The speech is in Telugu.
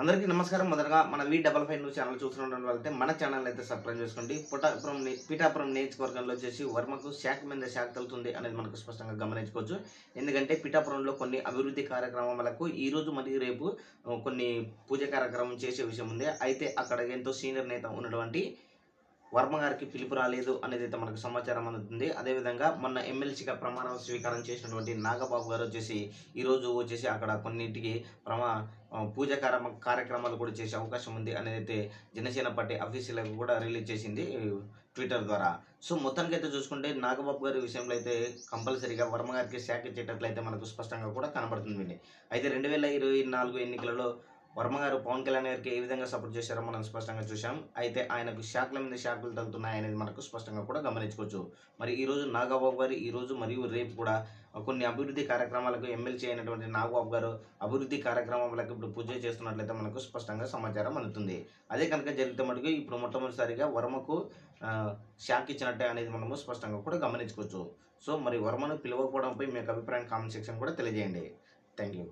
అందరికీ నమస్కారం. మొదటగా మన V double five news channel చూస్తున్న వాళ్ళైతే మన ఛానల్ అయితే సబ్స్క్రైబ్ చేసుకోండి. పుటాపురం పీఠాపురం నియోజకవర్గంలో వచ్చేసి వర్మకు శాఖ మీద శాఖ తలుతుంది అనేది మనకు స్పష్టంగా గమనించుకోవచ్చు. ఎందుకంటే పీఠాపురంలో కొన్ని అభివృద్ధి కార్యక్రమాలకు ఈ రోజు మరియు రేపు కొన్ని పూజ కార్యక్రమం చేసే విషయం ఉంది. అయితే అక్కడ ఎంతో సీనియర్ నేత ఉన్నటువంటి వర్మ గారికి పిలుపు రాలేదు అనేది అయితే మనకు సమాచారం అందుతుంది. అదేవిధంగా మొన్న ఎమ్మెల్సీగా ప్రమాణ స్వీకారం చేసినటువంటి నాగబాబు గారు వచ్చేసి ఈరోజు వచ్చేసి అక్కడ కొన్నింటికి ప్రమా పూజ కార్యక్రమాలు కూడా చేసే అవకాశం ఉంది అనేది అయితే జనసేన పార్టీ ఆఫీసులకు కూడా రిలీజ్ చేసింది ట్విట్టర్ ద్వారా. సో మొత్తానికి అయితే చూసుకుంటే నాగబాబు గారి విషయంలో అయితే కంపల్సరీగా వర్మ గారికి శాఖ ఇచ్చేటట్లయితే మనకు స్పష్టంగా కూడా కనబడుతుంది. అయితే రెండు వేల ఇరవై నాలుగు ఎన్నికలలో వర్మ గారు పవన్ కళ్యాణ్ గారికి ఏ విధంగా సపోర్ట్ చేశారో మనం స్పష్టంగా చూసాం అయితే ఆయనకు శాఖల మీద షాకులు తగ్గుతున్నాయి అనేది మనకు స్పష్టంగా కూడా గమనించుకోవచ్చు. మరి ఈరోజు నాగబాబు గారు ఈ రోజు మరియు రేపు కూడా కొన్ని అభివృద్ధి కార్యక్రమాలకు ఎమ్మెల్సీ అయినటువంటి నాగబాబు గారు అభివృద్ధి కార్యక్రమాలకు ఇప్పుడు పూజ చేస్తున్నట్లయితే మనకు స్పష్టంగా సమాచారం అందుతుంది. అదే కనుక జరిగితే మటుకు ఇప్పుడు మొట్టమొదటిసారిగా వర్మకు షాక్ ఇచ్చినట్టే అనేది మనము స్పష్టంగా కూడా గమనించుకోవచ్చు. సో మరి వర్మను పిలవకపోవడంపై మీ యొక్క అభిప్రాయం కామెంట్ సెక్షన్ కూడా తెలియజేయండి. Thank you